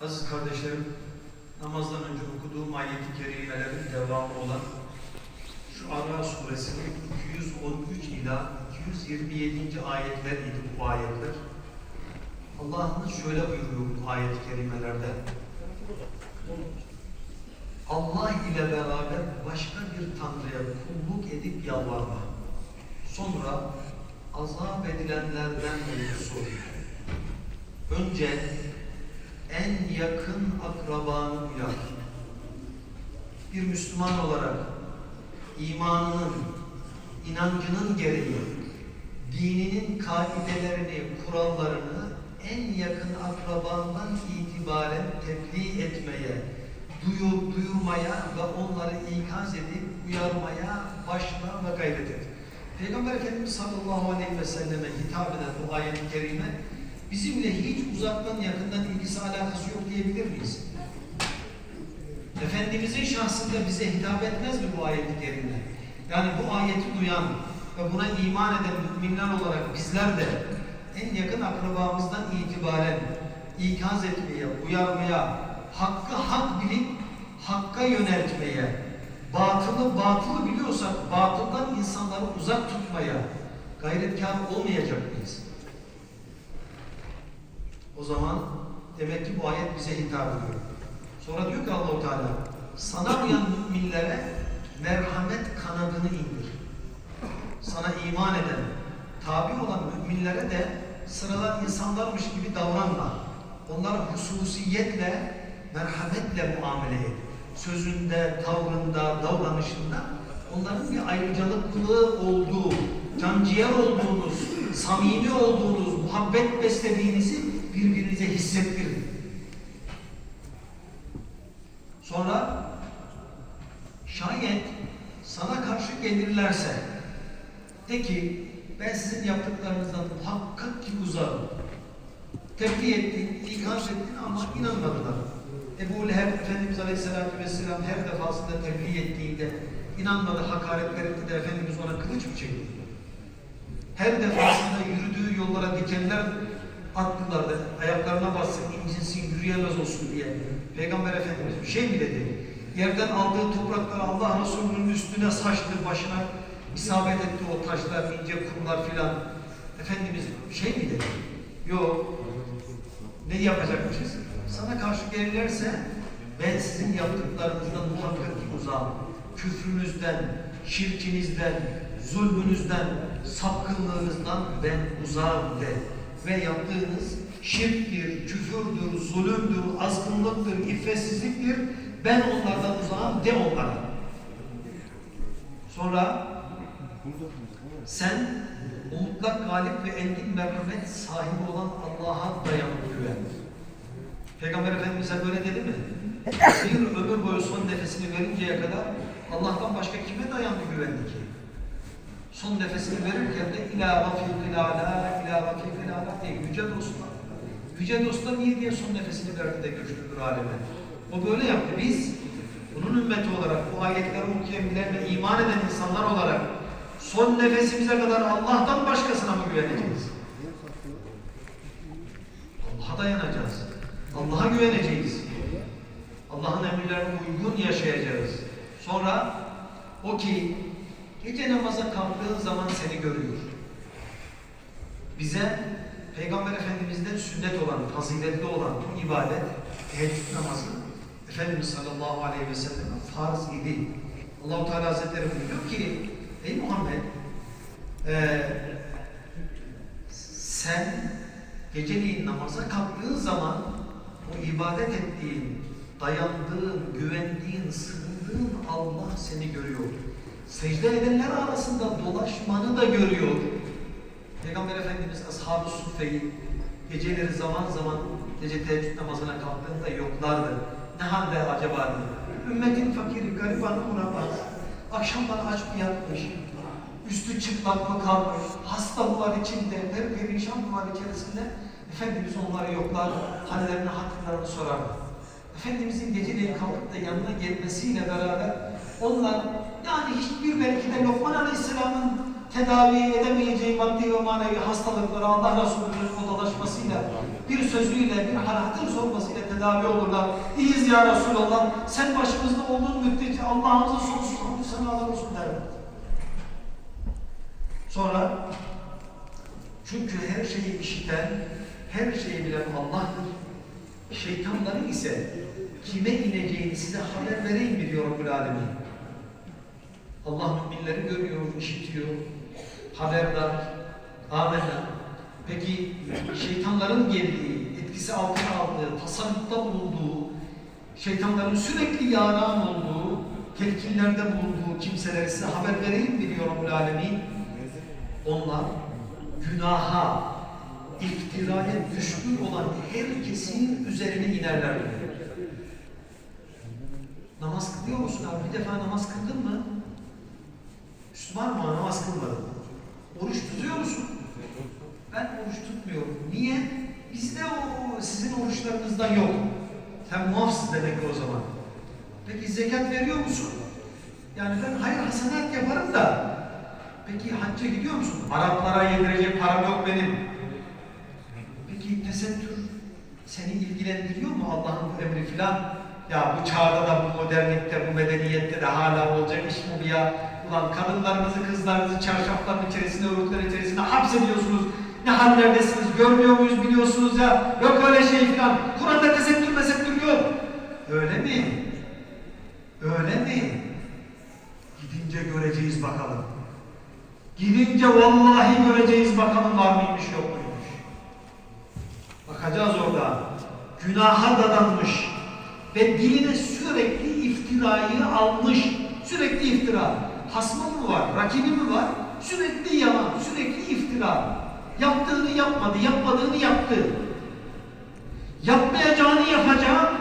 Aziz kardeşlerim, namazdan önce okuduğum ayet-i kerimelerin devamı olan şu Ara suresinin 213 ila 227. ayetler idi bu ayetler. Allah'ımız şöyle buyuruyor bu ayet-i kerimelerde. Allah ile beraber başka bir tanrıya kulluk edip yalvarma. Sonra azap edilenlerden olursun. Önce en yakın akrabanı uyar. Bir Müslüman olarak imanının, inancının gereği, dininin kaidelerini, kurallarını en yakın akrabandan itibaren tebliğ etmeye, duyur, duyurmaya ve onları ikaz edip uyarmaya başla ve gayret et. Peygamber Efendimiz sallallahu aleyhi ve selleme hitap eden bu ayet-i kerime bizimle hiç uzaktan yakından ilgisi alakası yok diyebilir miyiz? Efendimizin şahsında bize hitap etmez mi bu ayet-i kerime? Yani bu ayeti duyan ve buna iman eden müminler olarak bizler de en yakın akrabamızdan itibaren ikaz etmeye, uyarmaya, hakkı hak bilip hakka yöneltmeye, batılı batılı biliyorsak batıldan insanları uzak tutmaya gayretkar olmayacak mıyız? O zaman demek ki bu ayet bize hitap ediyor. Sonra diyor ki Allahu Teala sana uyan müminlere merhamet kanadını indir. Sana iman eden, tabi olan müminlere de sıradan insanlarmış gibi davranma. Onlara hususiyetle, merhametle muamele et. Sözünde, tavrında, davranışında onların bir ayrıcalıklı olduğu, canciğer olduğunuz, samimi olduğunuz, muhabbet beslediğinizi birbirinize hissettirin. Sonra şayet sana karşı gelirlerse de ki ben sizin yaptıklarınızdan muhakkak ki uzağım. Tebliğ ettin, ikaz ettin ama inanmadılar. Ebu Leheb Efendimiz Aleyhisselatü Vesselam her defasında tebliğ ettiğinde inanmadı, hakaretler etti de Efendimiz ona kılıç mı çekti? Her defasında yürüdüğü yollara dikenler attılar da ayaklarına bassın, incinsin, yürüyemez olsun diye. Peygamber Efendimiz bir şey mi dedi? Yerden aldığı toprakları Allah Resulü'nün üstüne saçtı, başına isabet etti o taşlar, ince kumlar filan. Efendimiz şey mi dedi? Yok. Ne yapacakmışız? Sana karşı gelirlerse ben sizin yaptıklarınızdan muhakkak ki uzağım. Küfrünüzden, şirkinizden, zulmünüzden, sapkınlığınızdan ben uzağım de. Ve yaptığınız şirktir, küfürdür, zulümdür, azgınlıktır, iffetsizliktir. Ben onlardan uzağım de onlara. Sonra sen mutlak galip ve engin merhamet sahibi olan Allah'a dayanıp güven. Peygamber Efendimiz'e böyle dedi mi? Bir ömür boyu son nefesini verinceye kadar Allah'tan başka kime dayandı güvendi ki? Son nefesini verirken de ila rafiqil ala, ila rafiqil ala diye yüce dostlar. Yüce dostlar niye diye son nefesini verdi de göçtürdür aleme. O böyle yaptı. Biz bunun ümmeti olarak bu ayetleri okuyabilen ve iman eden insanlar olarak son nefesimize kadar Allah'tan başkasına mı güveneceğiz? Allah'a dayanacağız. Allah'a güveneceğiz. Allah'ın emirlerine uygun yaşayacağız. Sonra o ki gece namaza kalktığın zaman seni görüyor. Bize Peygamber Efendimiz'den sünnet olan, faziletli olan bu ibadet, teheccüd namazı Efendimiz sallallahu aleyhi ve sellem farz idi. Allahu Teala Hazretleri buyuruyor ki Ey Muhammed eee sen geceliğin namaza kalktığın zaman o ibadet ettiğin, dayandığın, güvendiğin, sığındığın Allah seni görüyor. Secde edenler arasında dolaşmanı da görüyor. Peygamber Efendimiz Ashab-ı Suffe'yi geceleri zaman zaman gece teheccüd namazına kalktığında yoklardı. Ne halde acaba. Ümmetin fakiri, garibanı uğramaz. Akşamdan aç mı yatmış, üstü çıplak mı kalmış, hastalıklar içinde, her perişanlıklar içerisinde Efendimiz onları yoklar, hallerini, hatırlarını sorar. Efendimizin geceleyin kalkıp da yanına gelmesiyle beraber onlar yani hiçbir belki de Lokman Aleyhisselam'ın tedavi edemeyeceği maddi ve manevi hastalıkları Allah Resulü'nün odalaşmasıyla bir sözüyle, bir hatır sormasıyla tedavi olurlar. İyiyiz ya Resulallah. Sen başımızda olduğun müddetçe Allah'ımıza sonsuz hamdü senalar olsun derler. Sonra çünkü her şeyi işiten, her şeyi bilen Allah'tır. Şeytanların ise kime ineceğini size haber vereyim mi diyor Rabbül Alemin. Allah müminleri görüyor, işitiyor, haberdar, amenna. Peki şeytanların geldiği, etkisi altına aldığı, tasarrufta bulunduğu, şeytanların sürekli yaran olduğu, telkinlerde bulunduğu kimselere size haber vereyim mi diyor Rabbül Alemin. Onlar günaha, iftiraya düşkün olan herkesin üzerine inerler. Namaz kılıyor musun abi? Bir defa namaz kıldın mı? Müslüman mı namaz kılmadın? Oruç tutuyor musun? Ben oruç tutmuyorum. Niye? Bizde o sizin oruçlarınızdan yok. Sen muafsın demek o zaman. Peki zekat veriyor musun? Yani ben hayır hasenat yaparım da. Peki hacca gidiyor musun? Araplara yedirecek param yok benim. Peki tesettür seni ilgilendiriyor mu Allah'ın bu emri filan? Ya bu çağda da bu modernlikte, bu medeniyette de hala olacak iş mi bu ya? Ulan kadınlarınızı, kızlarınızı çarşafların içerisinde, örgütler içerisinde hapsediyorsunuz. Ne hallerdesiniz, görmüyor muyuz biliyorsunuz ya. Yok öyle şey filan. Kur'an'da tesettür mesettür yok. Öyle mi? Öyle mi? Gidince göreceğiz bakalım. Gidince vallahi göreceğiz bakalım var mıymış yok muymuş. Bakacağız orada. Günaha dadanmış ve diline sürekli iftirayı almış. Sürekli iftira. Hasmı mı var, rakibi mi var? Sürekli yalan, sürekli iftira. Yaptığını yapmadı, yapmadığını yaptı. Yapmayacağını yapacağım.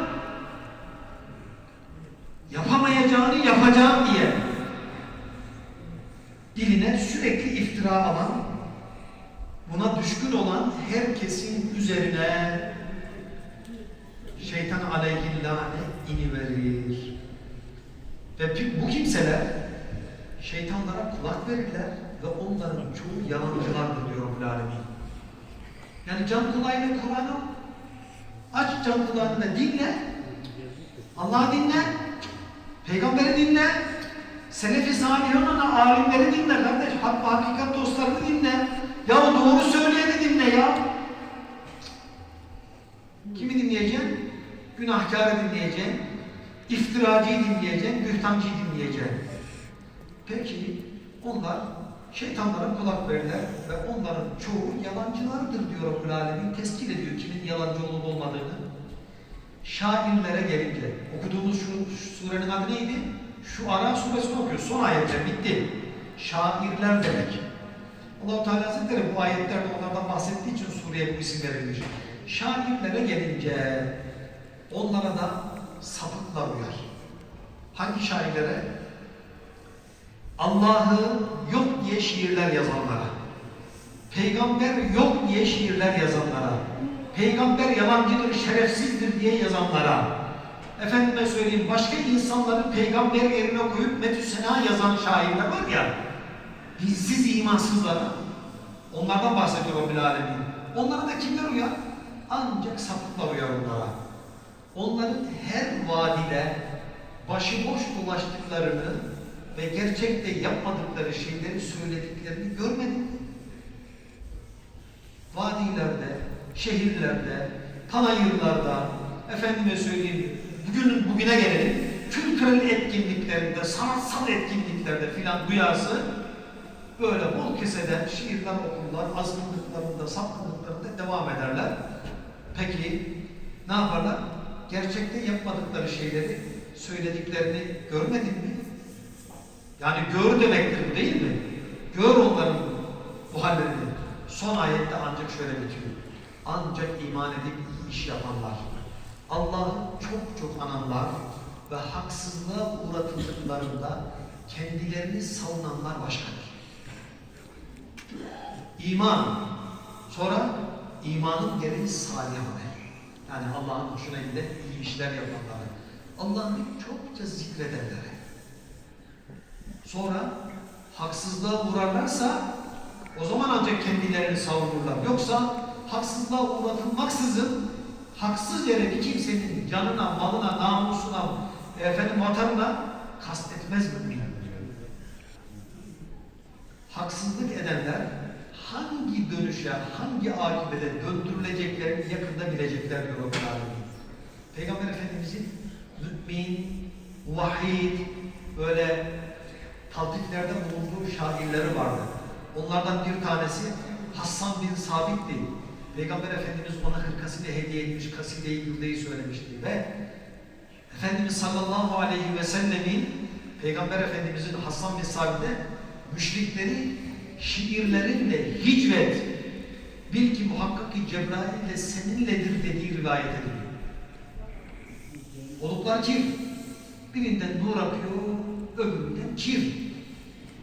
Yapamayacağını yapacağım diye diline sürekli iftira alan, buna düşkün olan herkesin üzerine şeytan aleyhillâne iniverir. Ve bu kimseler şeytanlara kulak verirler ve onların çoğu yalancılardır diyor Rabbül. Yani can kulağıyla Kur'an'ı aç can kulağını dinle. Allah'ı dinle. Peygamberi dinle. Selefi salihinin alimleri dinle kardeş. Hak hakikat dostlarını dinle. Ya doğru söyleyeni dinle ya. Kimi dinleyeceksin? Günahkarı dinleyeceksin. İftiracıyı dinleyeceksin. Bühtancıyı dinleyeceksin. Peki onlar şeytanlara kulak ve onların çoğu yalancılardır diyor Rabbül Alemin. Teskil ediyor kimin yalancı olup olmadığını. Şairlere gelince okuduğumuz şu, şu surenin adı neydi? Şu Ara suresini okuyor. Son ayetler bitti. Şairler demek. Allah-u Teala Hazretleri bu ayetlerde onlardan bahsettiği için sureye bu isim verilmiş. Şairlere gelince onlara da sapıklar uyar. Hangi şairlere? Allah'ı yok diye şiirler yazanlara. Peygamber yok diye şiirler yazanlara. Peygamber yalancıdır, şerefsizdir diye yazanlara. Efendime söyleyeyim başka insanları peygamber yerine koyup metüsena yazan şairler var ya. Dilsiz imansızlara. Onlardan bahsediyor Rabbil Alemin. Onlara da kimler uyar? Ancak sapıklar uyar onlara. Onların her vadide başıboş dolaştıklarını ve gerçekte yapmadıkları şeyleri söylediklerini görmedim. Vadilerde, şehirlerde, panayırlarda, efendime söyleyeyim, bugün bugüne gelelim, kültürel etkinliklerinde, sanatsal etkinliklerde filan duyarsı, böyle bol keseden şiirler okurlar, azgınlıklarında, sapkınlıklarında devam ederler. Peki ne yaparlar? Gerçekte yapmadıkları şeyleri söylediklerini görmedin mi? Yani gör demektir bu değil mi? Gör onların bu hallerini. Son ayette ancak şöyle bitiyor. Ancak iman edip iyi iş yapanlar, Allah'ı çok çok ananlar ve haksızlığa uğratıldıklarında kendilerini savunanlar başkadır. İman, sonra imanın gereği salih amel. Yani Allah'ın hoşuna giden iyi işler yapanları. Allah'ı çokça zikredenlere. Sonra haksızlığa uğrarlarsa o zaman ancak kendilerini savunurlar. Yoksa haksızlığa uğratılmaksızın haksız yere bir kimsenin canına, malına, namusuna, efendim vatanına kastetmez mümin. Haksızlık edenler hangi dönüşe, hangi akibete döndürüleceklerini yakında bilecekler diyor Rabbul Alemin. Peygamber Efendimizin mümin, vahid, böyle taltiflerde bulunduğu şairleri vardı. Onlardan bir tanesi Hassan bin Sabit'ti. Peygamber Efendimiz ona hırkasını hediye etmiş, kaside-i güldeyi söylemişti ve Efendimiz sallallahu aleyhi ve sellemin Peygamber Efendimizin Hassan bin Sabit'e müşrikleri şiirlerinle hicvet bil ki muhakkak ki Cebrail ile seninledir dediği rivayet ediliyor. Oluklar kir. Birinden nur akıyor, öbüründen kir.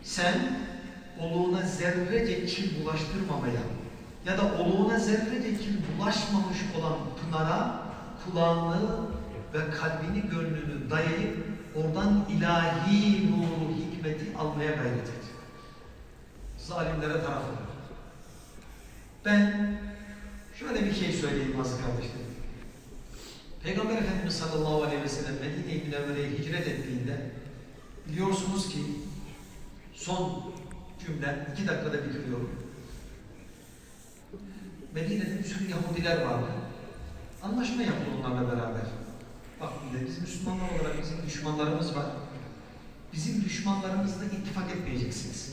Sen oluğuna zerrece kir bulaştırmamaya ya da oluğuna zerrece kir bulaşmamış olan pınara kulağını ve kalbini, gönlünü dayayıp oradan ilahi nuru, hikmeti almaya gayret et. Zalimlere taraf ol. Ben şöyle bir şey söyleyeyim aziz kardeşlerim. Peygamber Efendimiz sallallahu aleyhi ve sellem Medine-i Münevvere'ye hicret ettiğinde biliyorsunuz ki son cümle iki dakikada bitiriyorum. Medine'de sürü Yahudiler vardı. Anlaşma yaptı onlarla beraber. Bak bir de biz Müslümanlar olarak bizim düşmanlarımız var. Bizim düşmanlarımızla ittifak etmeyeceksiniz.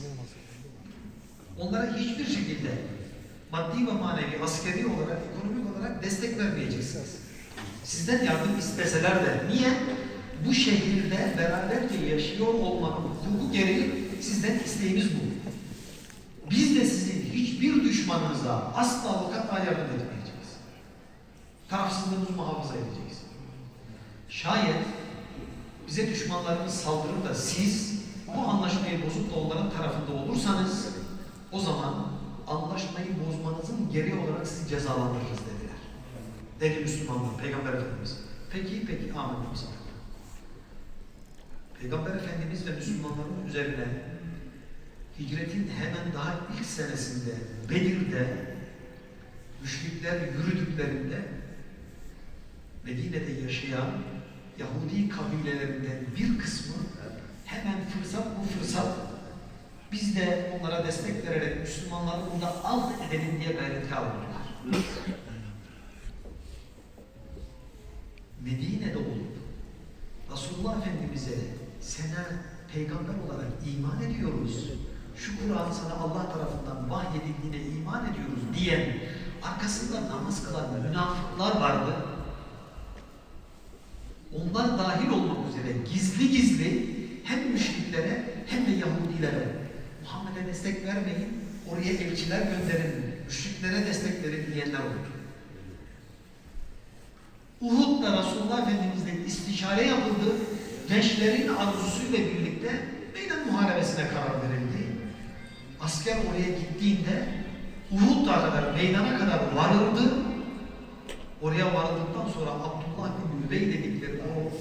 Onlara hiçbir şekilde maddi ve manevi, askeri olarak, ekonomik olarak destek vermeyeceksiniz. Sizden yardım isteseler de. Niye? Bu şehirde beraberce yaşıyor olmanın hukuku gereği sizden isteğimiz bu. Biz de sizin hiçbir düşmanınıza asla ve kata yardım etmeyeceğiz. Tarafsızlığımızı muhafaza edeceğiz. Şayet bize düşmanlarımız saldırır da siz bu anlaşmayı bozup da onların tarafında olursanız o zaman anlaşmayı bozmanızın gereği olarak sizi cezalandırırız dediler. Dedi Müslümanlar, Peygamber Efendimiz. Peki, peki, amin. Peygamber Efendimiz ve Müslümanların üzerine hicretin hemen daha ilk senesinde Bedir'de müşrikler yürüdüklerinde Medine'de yaşayan Yahudi kabilelerinden bir kısmı hemen fırsat bu fırsat biz de onlara destek vererek Müslümanları bunda alt edelim diye gayrete aldılar. Medine'de olup Resulullah Efendimiz'e sana peygamber olarak iman ediyoruz. Şu Kur'an sana Allah tarafından vahyedildiğine iman ediyoruz diyen arkasında namaz kılan münafıklar vardı. Onlar dahil olmak üzere gizli gizli hem müşriklere hem de Yahudilere Muhammed'e destek vermeyin, oraya elçiler gönderin, müşriklere destek verin diyenler oldu. Uhud'da Resulullah Efendimiz'le istişare yapıldı. Gençlerin arzusuyla birlikte meydan muharebesine karar verildi. Asker oraya gittiğinde Uhud kadar, meydana kadar varıldı. Oraya varıldıktan sonra Abdullah bin Übey dedikleri o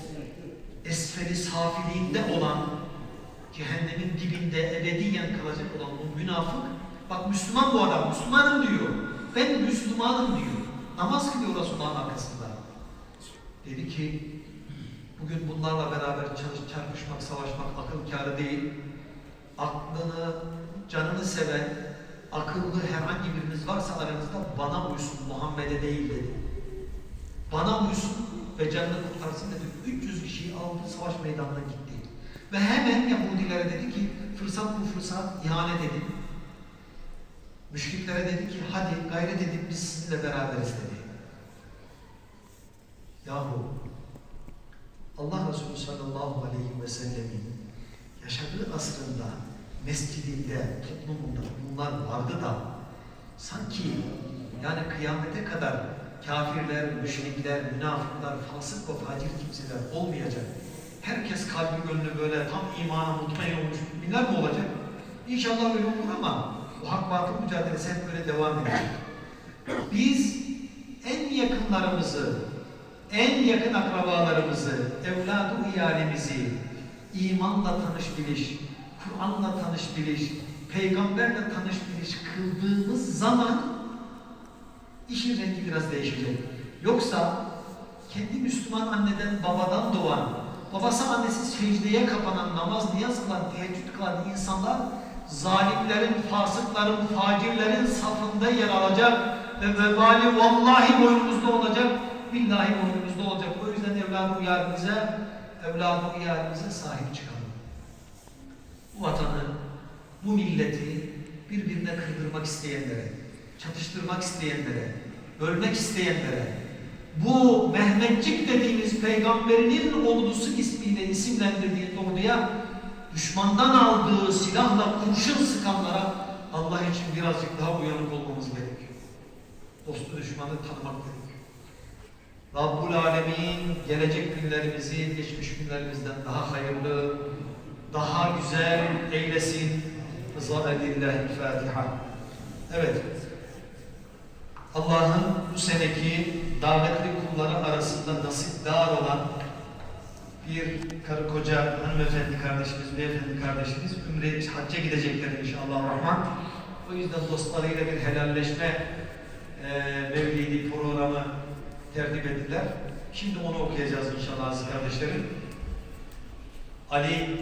esferi safiliğinde olan cehennemin dibinde ebediyen kalacak olan o münafık bak Müslüman bu adam, Müslümanım diyor. Ben Müslümanım diyor. Namaz kılıyor Resulullah'ın arkasında. Dedi ki bugün bunlarla beraber çalış, çarpışmak, savaşmak akıl kârı değil. Aklını, canını seven, akıllı herhangi biriniz varsa aranızda bana uysun, Muhammed'e değil dedi. Bana uysun ve canını kurtarsın dedi. 300 kişiyi aldı, savaş meydanına gitti. Ve hemen Yahudilere dedi ki, fırsat bu fırsat, ihanet edin. Müşriklere dedi ki, hadi gayret edin biz sizinle beraberiz dedi. Yahu Allah Resulü sallallahu aleyhi ve sellemin yaşadığı asrında mescidinde, toplumunda bunlar vardı da sanki yani kıyamete kadar kafirler, müşrikler, münafıklar, fasık ve facir kimseler olmayacak. Herkes kalbi gönlü böyle tam imana mutmain olmuş binler mi olacak? İnşallah öyle olur ama bu hak batıl mücadelesi hep böyle devam edecek. Biz en yakınlarımızı, en yakın akrabalarımızı, evladı iyalemizi imanla tanış biliş, Kur'an'la tanış biliş, peygamberle tanış biliş kıldığımız zaman işin rengi biraz değişecek. Yoksa kendi Müslüman anneden babadan doğan, babası annesi secdeye kapanan, namaz niyaz kılan, teheccüd kılan insanlar zalimlerin, fasıkların, facirlerin safında yer alacak ve vebali vallahi boynumuzda olacak, billahi boynumuzda olacak. O yüzden evladı uyarınıza, evladı uyarınıza sahip çıkalım. Bu vatanı, bu milleti birbirine kırdırmak isteyenlere, çatıştırmak isteyenlere, bölmek isteyenlere, bu Mehmetçik dediğimiz peygamberinin ordusu ismiyle isimlendirdiği orduya düşmandan aldığı silahla kurşun sıkanlara Allah için birazcık daha uyanık olmamız gerekiyor. Dostu düşmanı tanımak gerekiyor. Rabbul Alemin gelecek günlerimizi geçmiş günlerimizden daha hayırlı, daha güzel eylesin. Rıza edillahi Fatiha. Evet. Allah'ın bu seneki davetli kulları arasında nasipdar olan bir karı koca hanımefendi kardeşimiz, beyefendi kardeşimiz Ümre hacca gidecekler inşallah Rahman. O yüzden dostlarıyla bir helalleşme e, mevlidi programı tertip ettiler. Şimdi onu okuyacağız inşallah aziz kardeşlerim. Ali